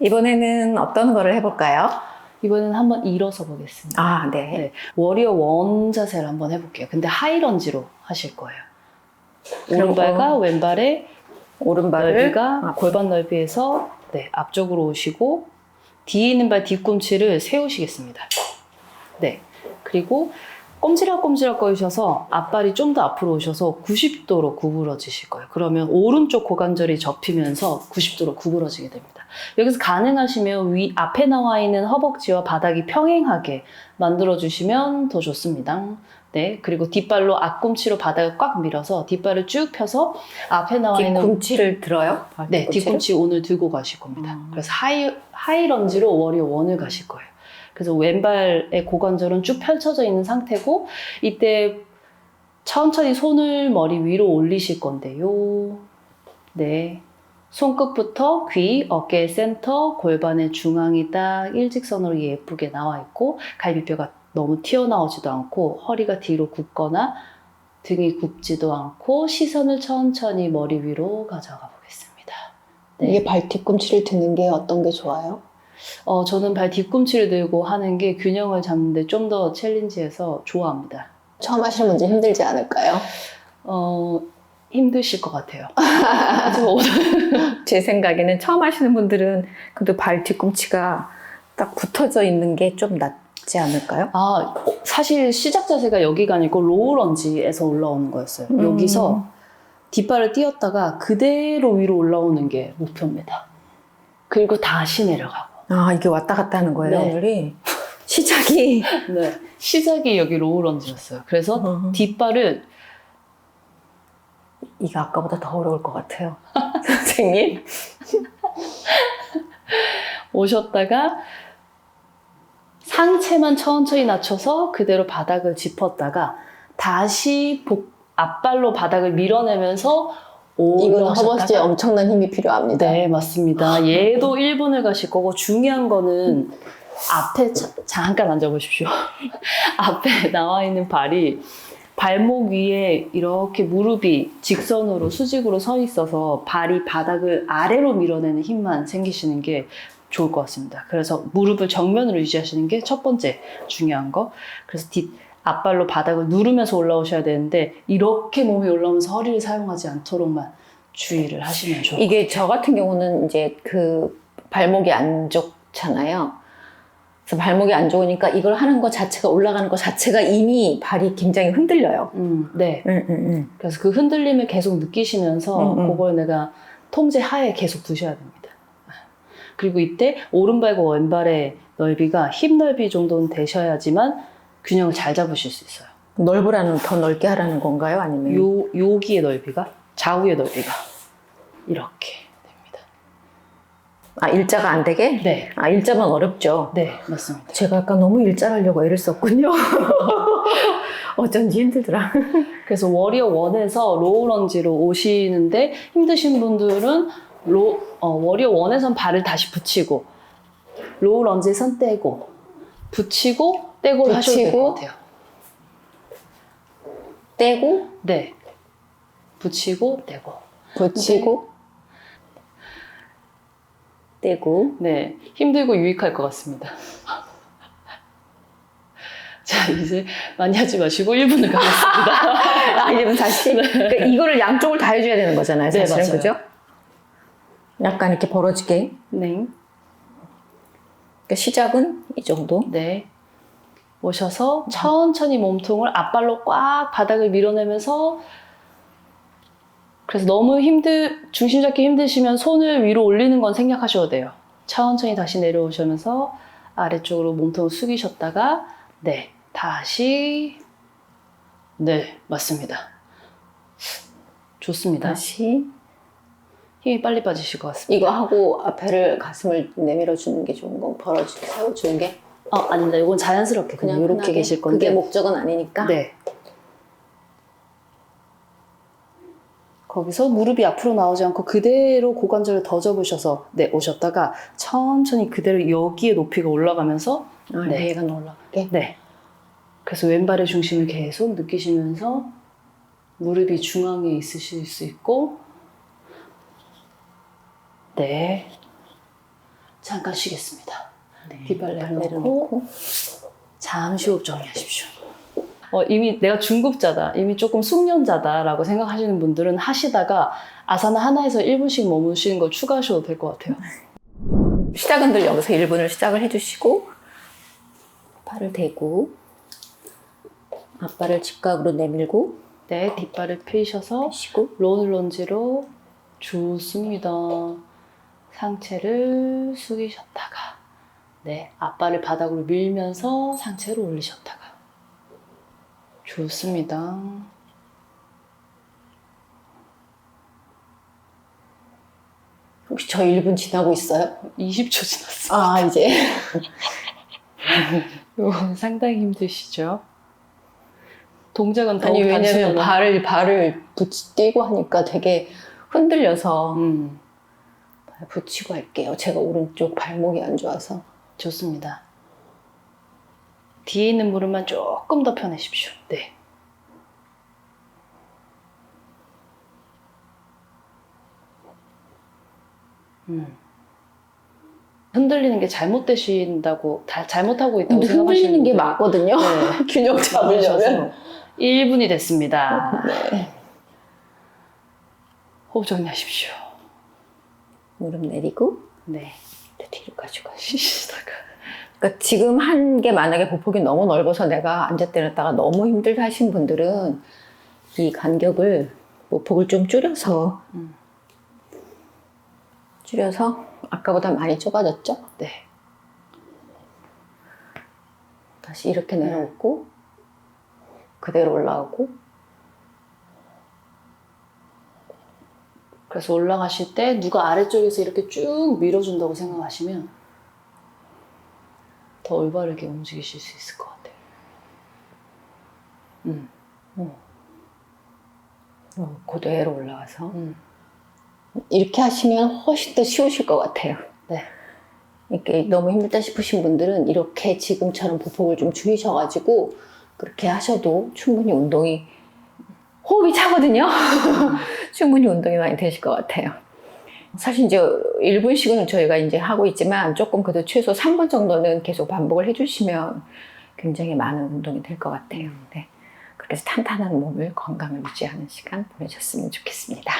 이번에는 어떤 거를 해볼까요? 이번에는 한번 일어서 보겠습니다. 아, 네. 네. 워리어 원 자세를 한번 해볼게요. 근데 하이런지로 하실 거예요. 오른발과 어, 왼발의 오른발을 넓이가 아, 골반 넓이에서 네, 앞쪽으로 오시고 뒤에 있는 발 뒤꿈치를 세우시겠습니다. 네. 그리고 꼼지락꼼지락 거리셔서 앞발이 좀 더 앞으로 오셔서 90도로 구부러지실 거예요. 그러면 오른쪽 고관절이 접히면서 90도로 구부러지게 됩니다. 여기서 가능하시면 위 앞에 나와 있는 허벅지와 바닥이 평행하게 만들어 주시면 더 좋습니다. 네. 그리고 뒷발로 앞꿈치로 바닥을 꽉 밀어서 뒷발을 쭉 펴서 앞에 나와 있는 뒤꿈치를 들어요? 아, 네? 뒤꿈치 오늘 들고 가실 겁니다. 음. 그래서 하이, 하이 런지로 워리어 원을 가실 거예요. 그래서 왼발의 고관절은 쭉 펼쳐져 있는 상태고, 이때 천천히 손을 머리 위로 올리실 건데요. 네. 손끝부터 귀, 어깨 센터, 골반의 중앙이 딱 일직선으로 예쁘게 나와 있고, 갈비뼈가 너무 튀어나오지도 않고, 허리가 뒤로 굽거나, 등이 굽지도 않고, 시선을 천천히 머리 위로 가져가 보겠습니다. 네. 이게 발 뒤꿈치를 드는 게 어떤 게 좋아요? 어, 저는 발 뒤꿈치를 들고 하는 게 균형을 잡는데 좀 더 챌린지해서 좋아합니다. 처음 하시는 분들 힘들지 않을까요? 어, 힘드실 것 같아요. 오늘 제 생각에는 처음 하시는 분들은 그래도 발 뒤꿈치가 딱 붙어져 있는 게 좀 낫지 않을까요? 아, 어, 사실 시작 자세가 여기가 아니고 로우 런지에서 올라오는 거였어요. 음. 여기서 뒷발을 띄었다가 그대로 위로 올라오는 게 목표입니다. 그리고 다시 내려가고. 아, 이게 왔다 갔다 하는 거예요, 네. 오늘이? 시작이. 네. 시작이 여기 로우 런지였어요. 그래서 어. 뒷발을 이게 아까보다 더 어려울 것 같아요. 선생님? 오셨다가 상체만 천천히 낮춰서 그대로 바닥을 짚었다가 다시 복, 앞발로 바닥을 밀어내면서 이건 허벅지에 올라오셨다가 엄청난 힘이 필요합니다. 네 맞습니다. 얘도 1분을 가실 거고 중요한 거는 앞에 자- 잠깐 앉아보십시오. 앞에 나와 있는 발이 발목 위에 이렇게 무릎이 직선으로 수직으로 서 있어서 발이 바닥을 아래로 밀어내는 힘만 생기시는 게 좋을 것 같습니다. 그래서 무릎을 정면으로 유지하시는 게 첫 번째 중요한 거. 그래서 뒷 앞발로 바닥을 누르면서 올라오셔야 되는데 이렇게 몸이 올라오면서 허리를 사용하지 않도록만 주의를 하시면 좋을 것 이게 저 같은 경우는 이제 그 발목이 안 좋잖아요. 그래서 발목이 안 좋으니까 이걸 하는 것 자체가 올라가는 것 자체가 이미 발이 굉장히 흔들려요. 음, 네. 응, 응, 응. 그래서 그 흔들림을 계속 느끼시면서 음, 음. 그걸 내가 통제 하에 계속 두셔야 됩니다. 그리고 이때 오른발과 왼발의 넓이가 힙 넓이 정도는 되셔야지만 균형을 잘 잡으실 수 있어요. 넓으라는 더 넓게 하라는 건가요? 아니면 요, 여기의 넓이가 좌우의 넓이가 이렇게 됩니다. 아 일자가 안 되게? 네, 아 일자만 어렵죠. 네, 맞습니다. 제가 아까 너무 일자를 하려고 애를 썼군요. 어쩐지 힘들더라. 그래서 워리어 원에서 로우 런지로 오시는데 힘드신 분들은 로, 어, 워리어 원에선 발을 다시 붙이고 로우 런지에선 떼고 붙이고 떼고 하셔도 될 것 붙이고. 같아요. 떼고 네. 붙이고 떼고. 붙이고 떼고 네. 힘들고 유익할 것 같습니다. 자, 이제 많이 하지 마시고 1분을 가겠습니다. 아 이제는 다시 그러니까 이거를 양쪽을 다 해줘야 되는 거잖아요, 네, 사실은 맞아요. 그죠? 약간 이렇게 벌어지게. 네. 그러니까 시작은 이 정도. 네. 오셔서 천천히 몸통을 앞발로 꽉 바닥을 밀어내면서 그래서 너무 힘들 중심 잡기 힘드시면 손을 위로 올리는 건 생략하셔도 돼요. 천천히 다시 내려오시면서 아래쪽으로 몸통을 숙이셨다가 네 다시 네 맞습니다. 좋습니다. 다시 힘이 빨리 빠지실 것 같습니다. 이거 하고 앞에를 가슴을 내밀어 주는 게 좋은 거 벌어주 세워주는 게 어 아닙니다. 이건 자연스럽게 그냥 이렇게 편하게. 계실 건데 그게 목적은 아니니까 네. 거기서 무릎이 앞으로 나오지 않고 그대로 고관절을 더 접으셔서 네 오셨다가 천천히 그대로 여기에 높이가 올라가면서 아, 네. 얘가 올라가게 네. 그래서 왼발의 중심을 계속 느끼시면서 무릎이 중앙에 있으실 수 있고 네. 잠깐 쉬겠습니다. 네. 뒷발레를 발레를 놓고 잠시 호흡 정리하십시오. 어, 이미 내가 중급자다, 이미 조금 숙련자다라고 생각하시는 분들은 하시다가 아사나 하나에서 1분씩 머무시는 거 추가하셔도 될 것 같아요. 시작은 늘 여기서 1분을 시작을 해주시고 팔을 대고 앞발을 직각으로 내밀고 네, 뒷발을 펴셔서 쉬고 론 런지로 좋습니다. 상체를 숙이셨다가 네, 앞발을 바닥으로 밀면서 상체를 올리셨다가 좋습니다. 혹시 저 1분 지나고 있어요? 20초 지났어요. 아 이제 이거 상당히 힘드시죠? 동작은 더욱 아니 왜냐면. 발을 발을 붙이 띄고 하니까 되게 흔들려서 음, 발 붙이고 할게요. 제가 오른쪽 발목이 안 좋아서 좋습니다. 뒤에 있는 무릎만 조금 더 펴내십시오. 네. 음. 흔들리는 게 잘못되신다고, 다 잘못하고 있다고 근데 생각하시는 흔들리는 게 분들. 맞거든요. 네. 균형 잡으려면 1분이 됐습니다. 네. 호흡 정리하십시오. 무릎 내리고 네. 뒤로 가져가시. 쉬시다가. 그러니까 지금 한 게 만약에 보폭이 너무 넓어서 내가 앉았다 일어났다가 너무 힘들다 하신 분들은 이 간격을 보폭을 좀 줄여서 음. 줄여서 아까보다 많이 좁아졌죠? 네. 다시 이렇게 내려오고 그대로 올라오고 그래서 올라가실 때 누가 아래쪽에서 이렇게 쭉 밀어준다고 생각하시면 더 올바르게 움직이실 수 있을 것 같아요. 음, 어, 그대로 올라와서 음. 이렇게 하시면 훨씬 더 쉬우실 것 같아요. 네. 이렇게 너무 힘들다 싶으신 분들은 이렇게 지금처럼 보폭을 좀 줄이셔가지고 그렇게 하셔도 충분히 운동이 호흡이 차거든요. 충분히 운동이 많이 되실 것 같아요. 사실 이제 1분씩은 저희가 이제 하고 있지만 조금 그래도 최소 3분 정도는 계속 반복을 해주시면 굉장히 많은 운동이 될 것 같아요. 네. 해서 탄탄한 몸을 건강을 유지하는 시간 보내셨으면 좋겠습니다.